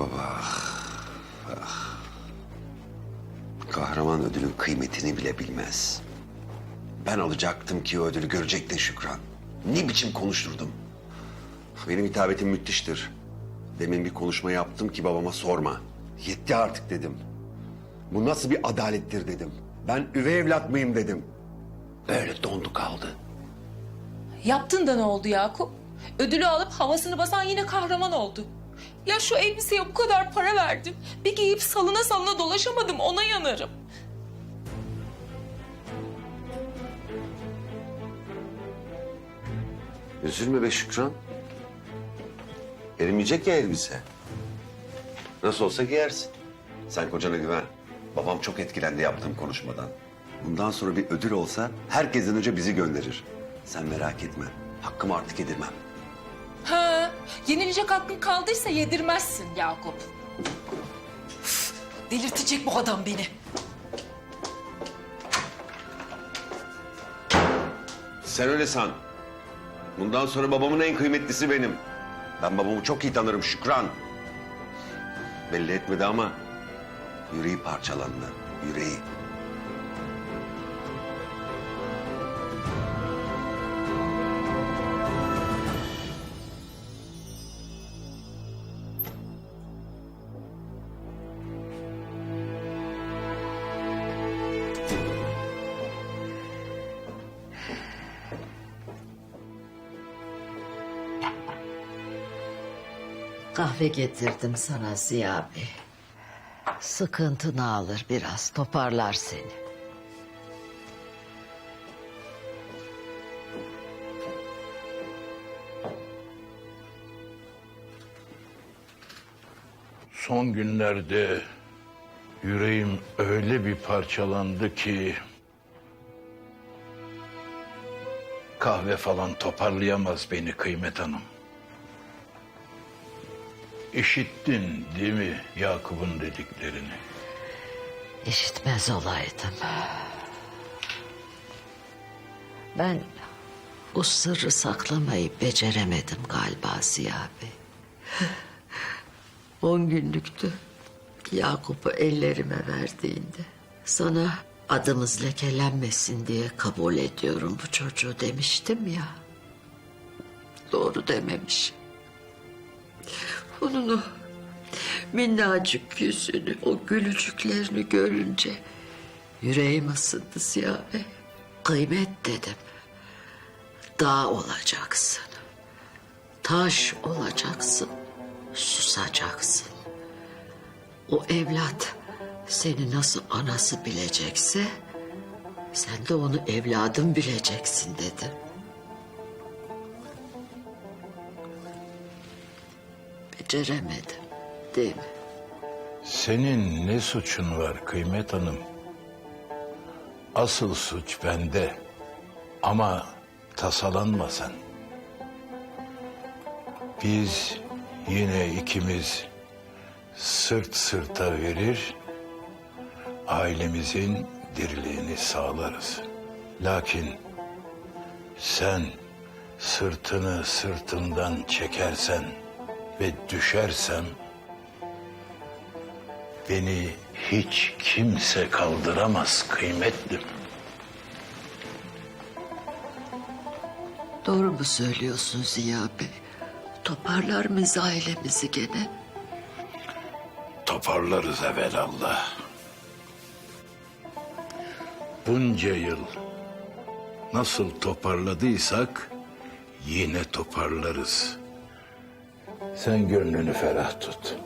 baba ah. ah. Kahraman ödülün kıymetini bile bilmez. Ben alacaktım ki o ödülü görecektin Şükran. Ne biçim konuşturdum. Benim hitabetim müthiştir. Demin bir konuşma yaptım ki babama sorma. Yetti artık dedim. Bu nasıl bir adalettir dedim. Ben üvey evlat mıyım dedim. Böyle dondu kaldı. Yaptın da ne oldu Yakup? Ödülü alıp havasını basan yine kahraman oldu. Ya şu elbiseye bu kadar para verdim. Bir giyip salına salına dolaşamadım ona yanarım. Üzülme be Şükran. Erimeyecek ya elbise. Nasıl olsa giyersin. Sen kocana güven. Babam çok etkilendi yaptığım konuşmadan. Bundan sonra bir ödül olsa herkesten önce bizi gönderir. Sen merak etme. Hakkımı artık yedirmem. Yenilecek hakkın kaldıysa yedirmezsin Yakup. Üf, Delirtecek bu adam beni. Sen öyle san. Bundan sonra babamın en kıymetlisi benim. Ben babamı çok iyi tanırım Şükran. Belli etmedi ama yüreği parçalandı. Yüreği. Kahve getirdim sana Ziya Bey. Sıkıntını alır biraz, toparlar seni. Son günlerde yüreğim öyle bir parçalandı ki... Kahve falan toparlayamaz beni Kıymet Hanım. İşittin değil mi Yakup'un dediklerini? İşitmez olaydım. Ben o sırrı saklamayı beceremedim galiba Ziya Bey. On günlüktü. Yakup'u ellerime verdiğinde sana adımız lekelenmesin diye kabul ediyorum bu çocuğu demiştim ya. Doğru dememişim. Onun o minnacık yüzünü, o gülücüklerini görünce yüreğim ısındı Ziya Bey. Kıymet dedim. Dağ olacaksın. Taş olacaksın. Susacaksın. O evlat seni nasıl anası bilecekse sen de onu evladın bileceksin dedim. Beceremedim değil mi? Senin ne suçun var Kıymet Hanım? Asıl suç bende. Ama tasalanma sen. Biz yine ikimiz sırt sırta verir, ailemizin diriliğini sağlarız. Lakin sen sırtını sırtımdan çekersen ve düşersem Beni hiç kimse kaldıramaz kıymetlim. Doğru mu söylüyorsun Ziya Bey? Toparlar mıyız ailemizi gene? Toparlarız evelallah. Bunca yıl nasıl toparladıysak yine toparlarız. Sen gönlünü ferah tut.